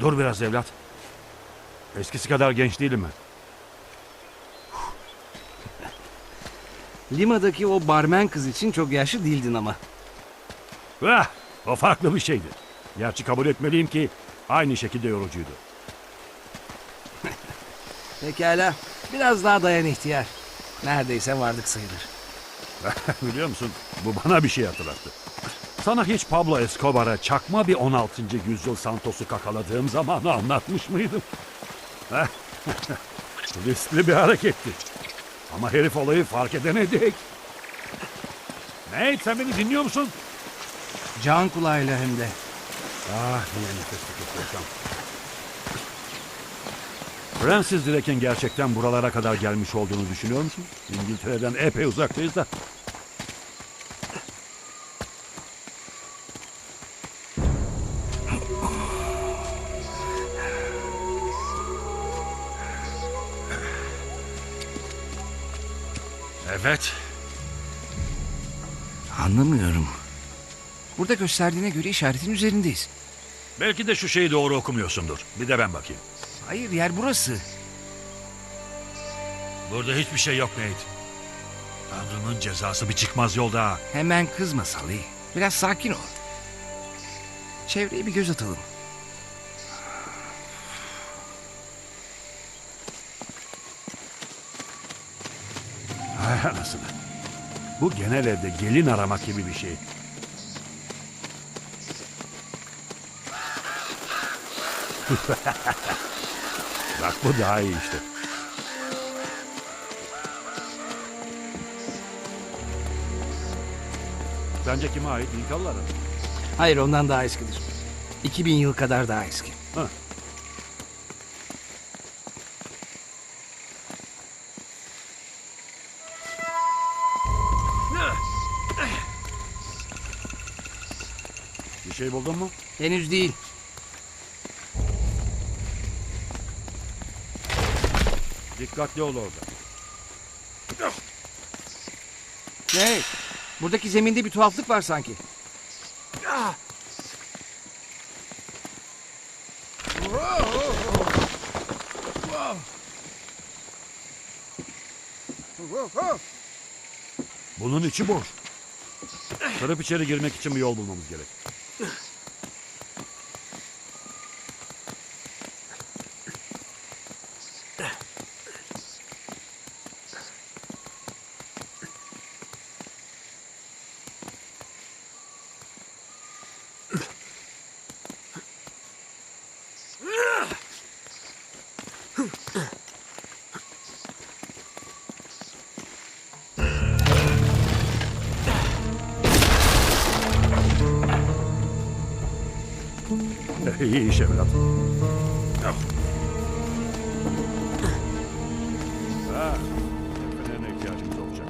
Dur. Biraz evlat. Eskisi kadar genç değilim ben. Lima'daki o barmen kız için çok yaşlı değildin ama. Ah, o farklı bir şeydi. Gerçi kabul etmeliyim ki aynı şekilde yorucuydu. Pekala. Biraz daha dayan ihtiyar. Neredeyse vardık sayılır. Biliyor musun? Bu bana bir şey hatırlattı. Sana hiç Pablo Escobar'a çakma bir 16. yüzyıl Santos'u kakaladığım zamanı anlatmış mıydım? Riskli bir hareketti. Ama herif olayı fark edene dek. Nate sen beni dinliyor musun? Can kulağıyla hem de. Ah niye nefeslik yapıyorsam. Francis Drake'in gerçekten buralara kadar gelmiş olduğunu düşünüyor musun? İngiltere'den epey uzaktayız da. Evet. Anlamıyorum. Burada gösterdiğine göre işaretin üzerindeyiz. Belki de şu şeyi doğru okumuyorsundur. Bir de ben bakayım. Hayır yer burası. Burada hiçbir şey yok Nate. Tanrı'nın cezası bir çıkmaz yolda. Hemen kızma Salih. Biraz sakin ol. Çevreye bir göz atalım. Hay anasını. Bu genel evde gelin aramak gibi bir şey. Bak bu daha iyi işte. Sence kime ait? Linkalılara mı? Hayır ondan daha eskidir. 2000 yıl kadar daha eski. Ha. Şey buldun mu? Henüz değil. Dikkatli ol orada. Hey, buradaki zeminde bir tuhaflık var sanki. Bunun içi boş. Kırıp içeri girmek için bir yol bulmamız gerek. İyi iş evlat. Ah. Ah, fenerine ihtiyacımız olacak.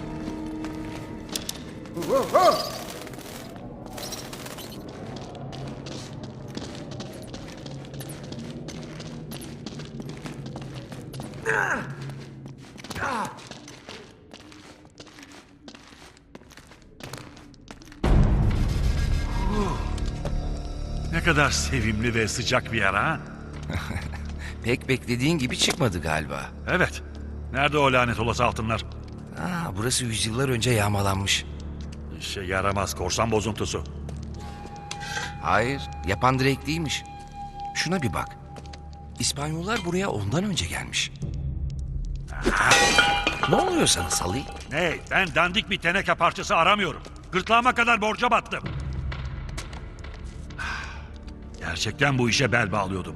Ne kadar sevimli ve sıcak bir yer ha? Pek beklediğin gibi çıkmadı galiba. Evet. Nerede o lanet olası altınlar? Aa, burası yüzyıllar önce yağmalanmış. İşe yaramaz korsan bozuntusu. Hayır, yapan Drake değilmiş. Şuna bir bak. İspanyollar buraya ondan önce gelmiş. ne oluyor sana Salih? Ne? Ben dandik bir teneke parçası aramıyorum. Gırtlağıma kadar borca battım. Gerçekten bu işe bel bağlıyordum.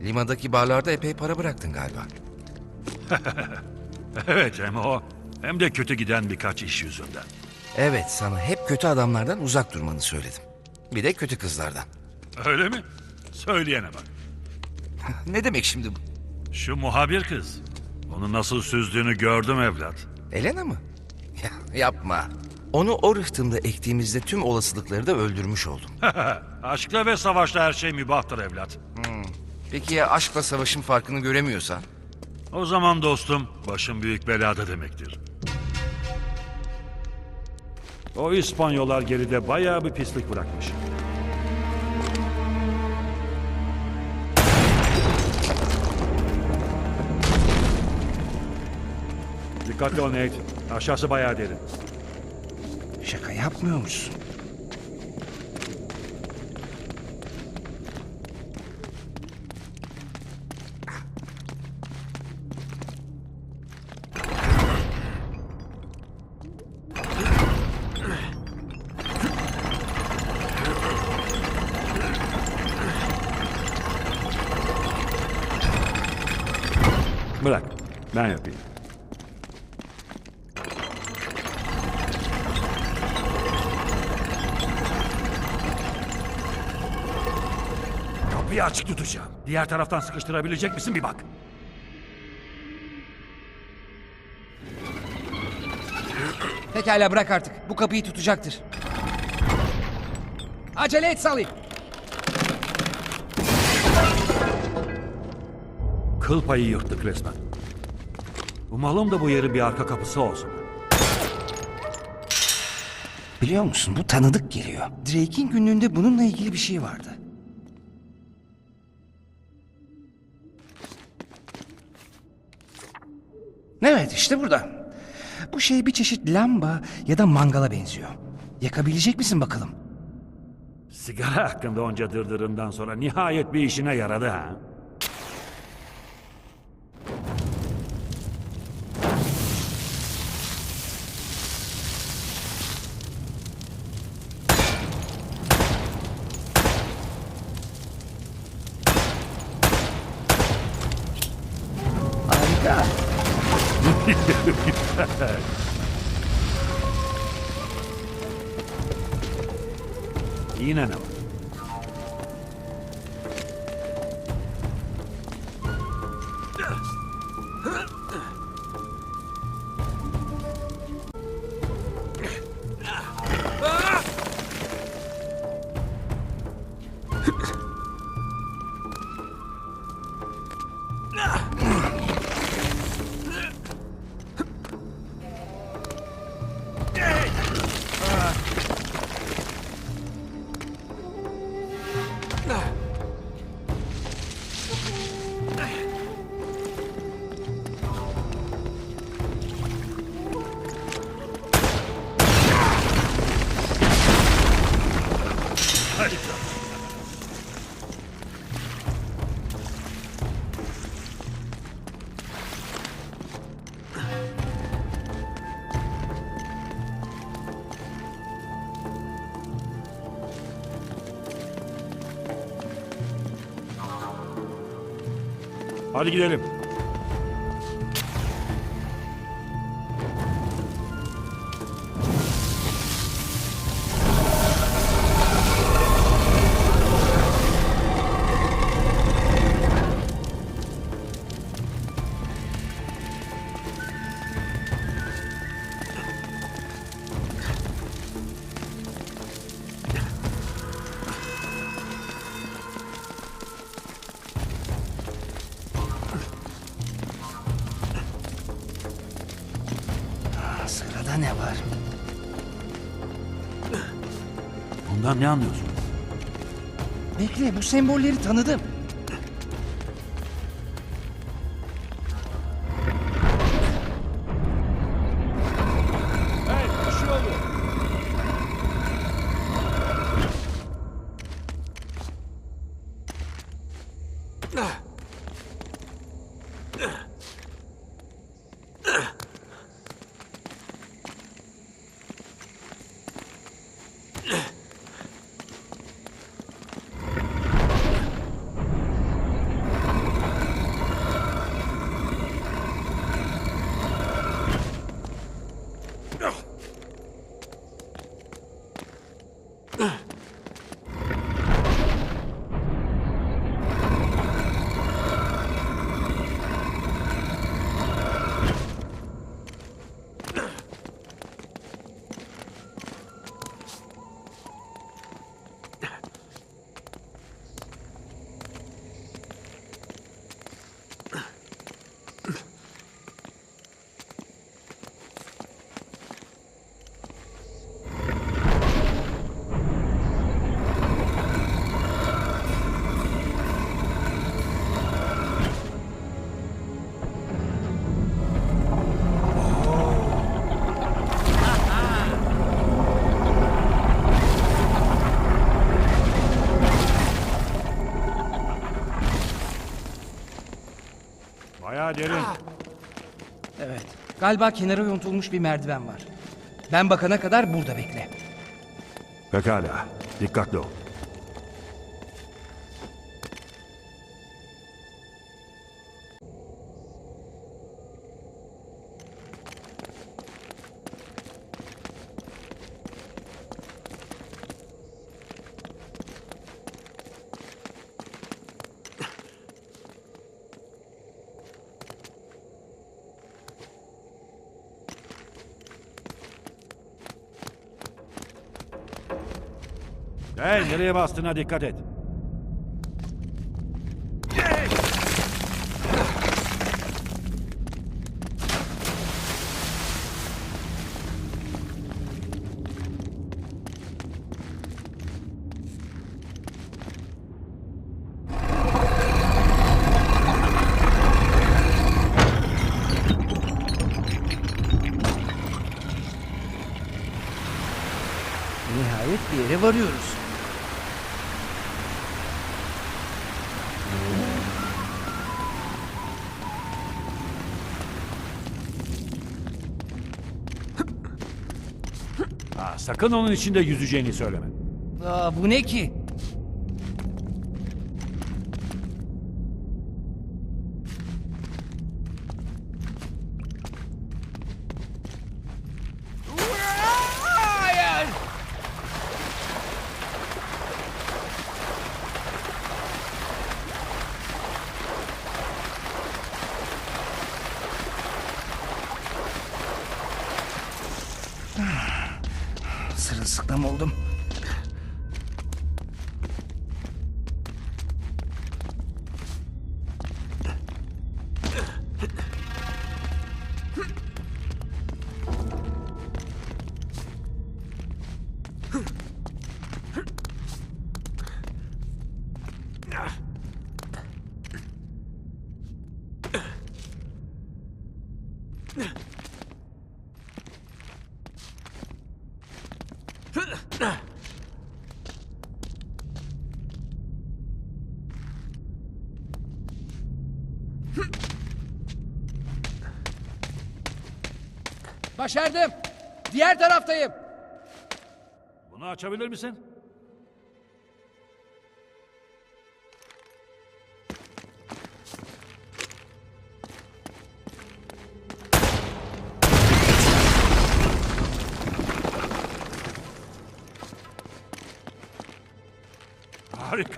Limadaki barlarda epey para bıraktın galiba. Evet hem o hem de kötü giden birkaç iş yüzünden. Evet, sana hep kötü adamlardan uzak durmanı söyledim. Bir de kötü kızlardan. Öyle mi? Söyleyene bak. Ne demek şimdi bu? Şu muhabir kız. Onu nasıl süzdüğünü gördüm evlat. Elena mı? Ya, yapma. Onu o rıhtımda ektiğimizde tüm olasılıkları da öldürmüş oldum. Aşkla ve savaşta her şey mübahtır evlat. Peki ya aşkla savaşın farkını göremiyorsan? O zaman dostum başım büyük belada demektir. O İspanyollar geride bayağı bir pislik bırakmış. Dikkatli ol Nate. Aşağısı bayağı derin. Şaka yapmıyormuşsun. Bırak. Ben yapayım. Kapıyı açık tutacağım. Diğer taraftan sıkıştırabilecek misin bir bak. Pekala bırak artık. Bu kapıyı tutacaktır. Acele et Salih. Kıl payı yırttık resmen. Umalım da bu yerin bir arka kapısı olsun. Biliyor musun bu tanıdık geliyor. Drake'in günlüğünde bununla ilgili bir şey vardı. Evet işte burada. Bu şey bir çeşit lamba ya da mangala benziyor. Yakabilecek misin bakalım? Sigara hakkında onca dırdırından sonra nihayet bir işine yaradı ha. Yine ne var? Hadi gidelim. Bundan ne anlıyorsun? Bekle bu sembolleri tanıdım. Bayağı derin. Evet. Galiba kenara yontulmuş bir merdiven var. Ben bakana kadar burada bekle. Pekala. Dikkatli ol. Hey nereye bastığına dikkat et. Sakın onun içinde yüzeceğini söyleme. Aa, bu ne ki? Hayır! Sırılsıklam oldum. Başardım. Diğer taraftayım. Bunu açabilir misin?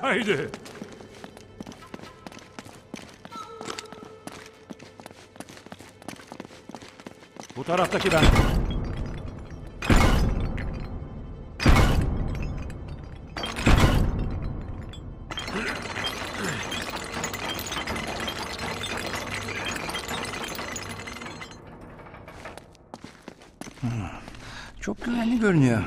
Harikaydı. Bu taraftaki ben. Çok güvenli görünüyor.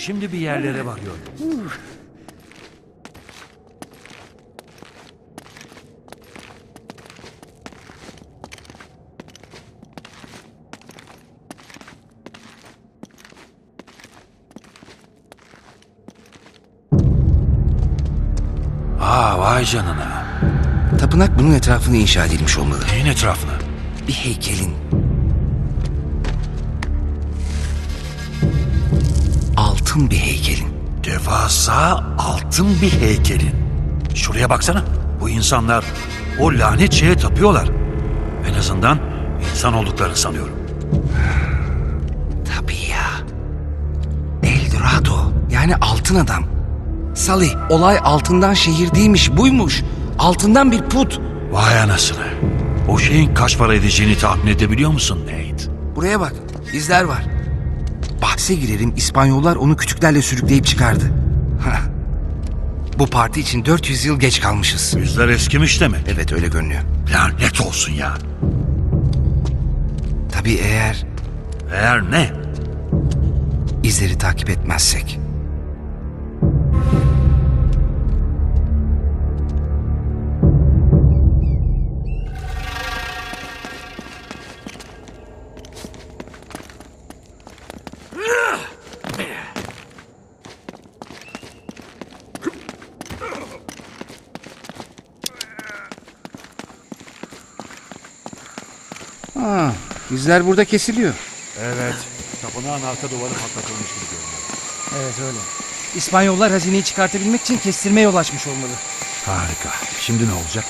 Şimdi bir yerlere varıyorum. Aa vay canına. Tapınak bunun etrafına inşa edilmiş olmalı. Neyin etrafına? Bir heykelin. Altın bir heykelin. Devasa altın bir heykelin. Şuraya baksana. Bu insanlar o lanet şeye tapıyorlar. En azından insan olduklarını sanıyorum. Tabii ya. El Dorado. Yani altın adam. Salih, olay altından şehir değilmiş, buymuş. Altından bir put. Vay anasını. O şeyin kaç para edeceğini tahmin edebiliyor musun Nate? Buraya bak, izler var. Bahse girerim İspanyollar onu kütüklerle sürükleyip çıkardı. Hah. Bu parti için 400 yıl geç kalmışız. Yüzler eskimiş demek. Evet öyle görünüyor. Lanet olsun ya. Tabii eğer Eğer ne? izleri takip etmezsek. İzler burada kesiliyor. Evet. Tapınağın arka duvarı patlatılmış gibi görünüyor. Evet öyle. İspanyollar hazineyi çıkartabilmek için kestirme yol açmış olmalı. Harika. Şimdi ne olacak?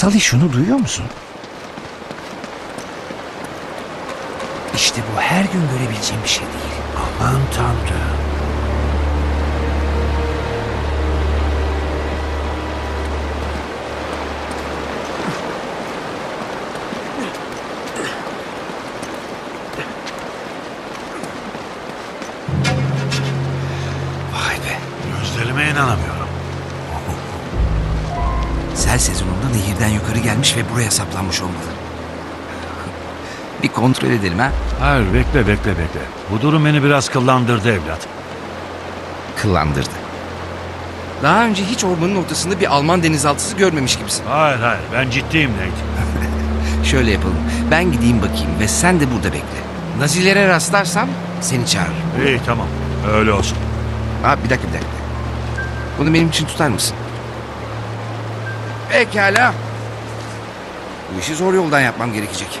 Salih şunu duyuyor musun? İşte bu her gün görebileceğim bir şey değil. Aman tanrım. Gelmiş ve buraya saplanmış olmalı. Bir kontrol edelim ha. Hayır bekle bekle bekle. Bu durum beni biraz kıllandırdı evlat. Kıllandırdı. Daha önce hiç ormanın ortasında bir Alman denizaltısı görmemiş gibisin. Hayır hayır ben ciddiyim Nate. Şöyle yapalım. Ben gideyim bakayım ve sen de burada bekle. Nazilere rastlarsam seni çağırırım. İyi tamam öyle olsun. Ha bir dakika bir dakika. Bunu benim için tutar mısın? Pekala. Bu işi zor yoldan yapmam gerekecek.